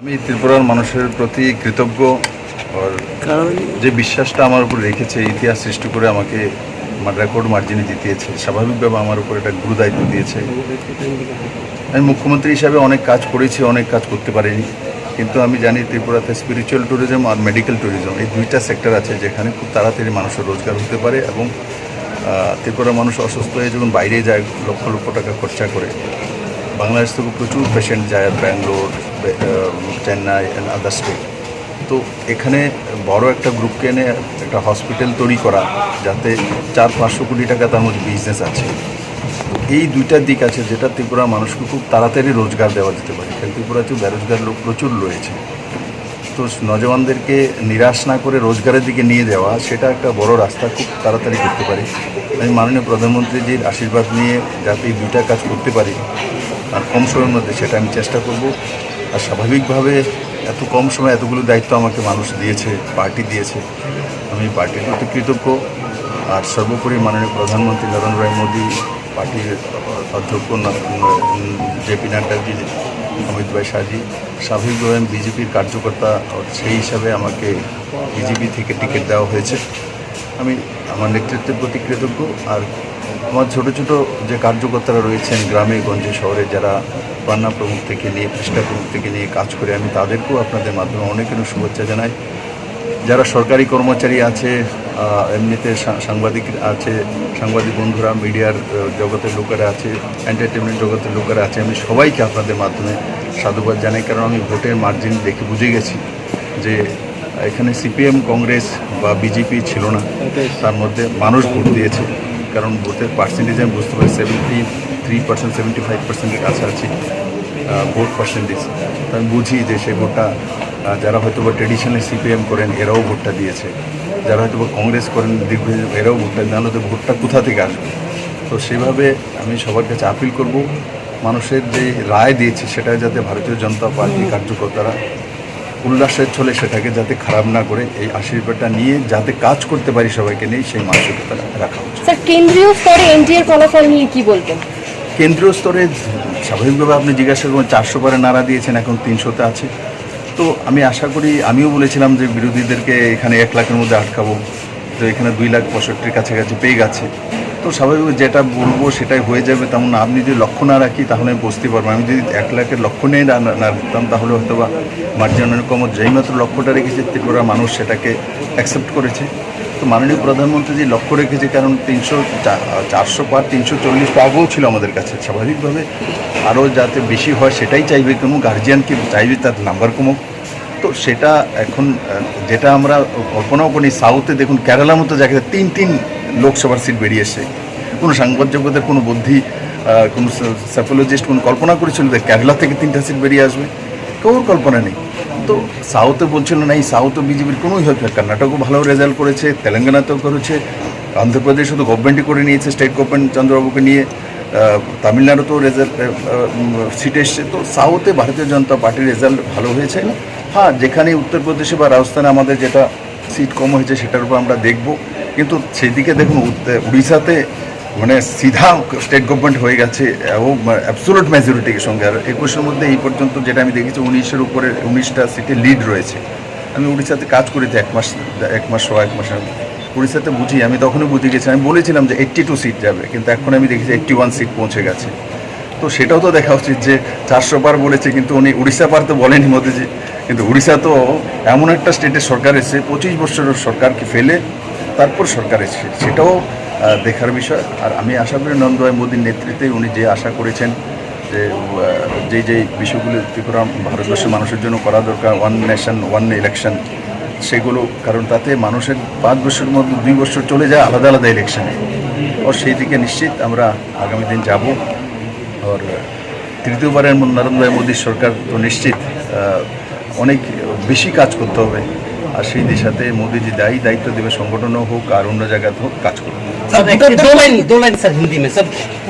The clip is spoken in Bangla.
আমি ত্রিপুরার মানুষের প্রতি কৃতজ্ঞ আর যে বিশ্বাসটা আমার উপর রেখেছে ইতিহাস সৃষ্টি করে আমাকে আমার রেকর্ড মার্জিনে জিতিয়েছে স্বাভাবিকভাবে আমার উপর একটা গুরু দায়িত্ব দিয়েছে। আমি মুখ্যমন্ত্রী হিসাবে অনেক কাজ করেছি অনেক কাজ করতে পারিনি কিন্তু আমি জানি ত্রিপুরাতে স্পিরিচুয়াল ট্যুরিজম আর মেডিকেল ট্যুরিজম এই দুইটা সেক্টর আছে যেখানে খুব তাড়াতাড়ি মানুষের রোজগার হতে পারে এবং ত্রিপুরার মানুষ অসুস্থ হয়ে যখন বাইরে যায় লক্ষ লক্ষ টাকা খরচা করে বাংলাদেশ থেকে প্রচুর পেশেন্ট যায় Bangalore Chennai and other state তো এখানে বড় একটা গ্রুপকে এনে একটা হসপিটাল তৈরি করা, যাতে চার পাঁচশো কোটি টাকা তার মধ্যে বিজনেস আছে। এই দুইটা দিক আছে যেটা ত্রিপুরা মানুষকে খুব তাড়াতাড়ি রোজগার দেওয়া যেতে পারে। কারণ ত্রিপুরাতেও বেরোজগার লোক প্রচুর রয়েছে। তো নজওয়ানদেরকে নিরাশ না করে রোজগারের দিকে নিয়ে যাওয়া, সেটা একটা বড় রাস্তা খুব তাড়াতাড়ি করতে পারি। আমি মাননীয় প্রধানমন্ত্রীজির আশীর্বাদ নিয়ে যাতে এই দুইটা কাজ করতে পারি, আর কম সময়ের মধ্যে সেটা আমি চেষ্টা করব। আর স্বাভাবিকভাবে এত কম সময় এতগুলো দায়িত্ব আমাকে মানুষ দিয়েছে, পার্টি দিয়েছে, আমি পার্টির প্রতি কৃতজ্ঞ। আর সর্বোপরি মাননীয় প্রধানমন্ত্রী নরেন্দ্র মোদী, পার্টির অধ্যক্ষ জে পি নাড্ডাজি অমিত ভাই শাহজি স্বাভাবিকভাবে আমি বিজেপির কার্যকর্তা সেই হিসাবে আমাকে বিজেপি থেকে টিকিট দেওয়া হয়েছে। আমি আমার নেতৃত্বের প্রতি কৃতজ্ঞ। আর আমার ছোট ছোট যে কার্যকর্তারা রয়েছেন গ্রামে, গঞ্জে, শহরে, যারা পান্না প্রমুখ থেকে নিয়ে পৃষ্ঠা প্রমুখ থেকে নিয়ে কাজ করে, আমি তাদেরকেও আপনাদের মাধ্যমে অনেক অনেক শুভেচ্ছা জানাই। যারা সরকারি কর্মচারী আছে এমনিতে সা- সাংবাদিক আছে, সাংবাদিক বন্ধুরা, মিডিয়ার জগতের লোকেরা আছে এন্টারটেনমেন্ট জগতের লোকেরা আছে। আমি সবাইকে আপনাদের মাধ্যমে সাধুবাদ জানাই, কারণ আমি ভোটের মার্জিন দেখে বুঝে গেছি যে এখানে সিপিএম কংগ্রেস বা বিজেপি ছিল না। তার মধ্যে মানুষ ভোট দিয়েছে, কারণ ভোটের পার্সেন্টেজ আমি বুঝতে পারি seventy three percent seventy five পার্সেন্টের কাছাকাছি ভোট পার্সেন্টেজ তো আমি বুঝি যে সেই ভোটটা যারা হয়তো বা ট্রেডিশনালি সিপিএম করেন, এরাও ভোটটা দিয়েছে। যারা হয়তো কংগ্রেস করেন দীর্ঘদিন এরাও ভোটটা নাহলে তো ভোটটা কোথা থেকে আসবে? তো সেভাবে আমি সবার কাছে আপিল করব মানুষের যে রায় দিয়েছে সেটা যাতে ভারতীয় জনতা পার্টি কার্যকর্তারা উল্লাসের ছলে সেটাকে যাতে খারাপ না করে এই আশীর্বাদটা নিয়ে যাতে কাজ করতে পারি সবাইকে নিয়ে সেই মানসিকতা রাখা উচিত। স্যার কেন্দ্রীয় স্তরে এনডিএর ফলাফল নিয়ে কি বলবেন? কেন্দ্রীয় স্তরে স্বাভাবিকভাবে আপনি জিজ্ঞাসা করবেন চারশো পারে নাড়া দিয়েছেন এখন তিনশোতে আছে। তো আমি আশা করি, আমিও বলেছিলাম যে বিরোধীদেরকে এখানে এক লাখের মধ্যে আটকাবো। তো এখানে দুই লাখ পঁয়ষট্টির কাছাকাছি পেয়ে গেছে। তো স্বাভাবিক যেটা বলব সেটাই হয়ে যাবে। তেমন। আপনি যদি লক্ষ্য না রাখি, তাহলে আমি বুঝতে পারব আমি যদি এক লাখের লক্ষ্য নিয়ে না রাখতাম, তাহলে হয়তো বা মার্জিন কম। যেইমাত্র লক্ষ্যটা রেখেছে ত্রিপুরা মানুষ সেটাকে অ্যাকসেপ্ট করেছে। তো মাননীয় প্রধানমন্ত্রী যে লক্ষ্য রেখেছে, কারণ তিনশো চারশো পার তিনশো চল্লিশ আগেও ছিল আমাদের কাছে। স্বাভাবিকভাবে আরও যাতে বেশি হয় সেটাই চাইবে, কোনো গার্জিয়ানকে চাইবে তার নাম্বার কমুক। তো সেটা এখন যেটা আমরা কল্পনাও করি সাউথে দেখুন, কেরালার মতো জায়গাতে তিন তিন লোকসভার সিট বেরিয়ে এসে কোনো সাংবাদ জগতের কোনো বুদ্ধি কোনো সাইকোলজিস্ট কোনো কল্পনা করেছিল যে কেরালা থেকে তিনটা সিট বেরিয়ে আসবে? কেউ কল্পনা নেই। তো সাউথে বলছিল না এই সাউথে বিজেপির কোনোই হয়তো কর্ণাটকও ভালো রেজাল্ট করেছে তেলেঙ্গানাতেও করেছে অন্ধ্রপ্রদেশও তো গভর্নমেন্টই করে নিয়েছে স্টেট গভর্নমেন্ট চন্দ্রবাবুকে নিয়ে আহ, তামিলনাড়ুতেও রেজাল্ট সিট এসছে। তো সাউথে ভারতীয় জনতা পার্টির রেজাল্ট ভালো হয়েছে। হ্যাঁ যেখানে উত্তরপ্রদেশে বা রাজস্থানে আমাদের যেটা সিট কম হয়েছে সেটার উপর আমরা দেখব। কিন্তু সেদিকে দেখুন উড়িষ্যাতে মানে সিধা স্টেট গভর্নমেন্ট হয়ে গেছে এবং অ্যাবসোলুট মেজরিটির সঙ্গে। আর একুশের মধ্যে এই পর্যন্ত যেটা আমি দেখেছি, উনিশের উপরে, উনিশটা সিটে লিড রয়েছে। আমি উড়িষ্যাতে কাজ করেছি এক মাস এক মাস সহ এক মাসের উড়িষ্যাতে বুঝি, আমি তখনই বুঝে গেছি, আমি বলেছিলাম যে এইট্টি টু সিট যাবে, কিন্তু এখন আমি দেখেছি এইট্টি ওয়ান সিট পৌঁছে গেছে। তো সেটাও তো দেখা উচিত যে চারশো পার বলেছে, কিন্তু উনি উড়িষ্যা পার তো বলেনি মোদিজি। কিন্তু উড়িষ্যা তো এমন একটা স্টেটের সরকার এসেছে, পঁচিশ বছরের সরকারকে ফেলে তারপর সরকার এসেছে। সেটাও দেখার বিষয়। আর আমি আশা করি নন্দয় মোদীর নেতৃত্বে উনি যে আশা করেছেন যে যে যে বিষয়গুলো ত্রিপুরা ভারতবর্ষের মানুষের জন্য করা দরকার ওয়ান নেশন ওয়ান ইলেকশন সেগুলো, কারণ তাতে মানুষের পাঁচ বছরের মধ্যে দুই বছর চলে যায় আলাদা আলাদা ইলেকশনে ও সেই দিকে নিশ্চিত আমরা আগামী দিন যাব। আর তৃতীয়বারের নরেন্দ্র মোদীর সরকার তো নিশ্চিত অনেক বেশি কাজ করতে হবে। আর সেই দিশাতে মোদীজি দায়ী, দায়িত্ব দেবে সংগঠনও হোক আর অন্য জায়গাতে হোক কাজ করবে सर दो लाइन दो लाइन सर हिंदी में सर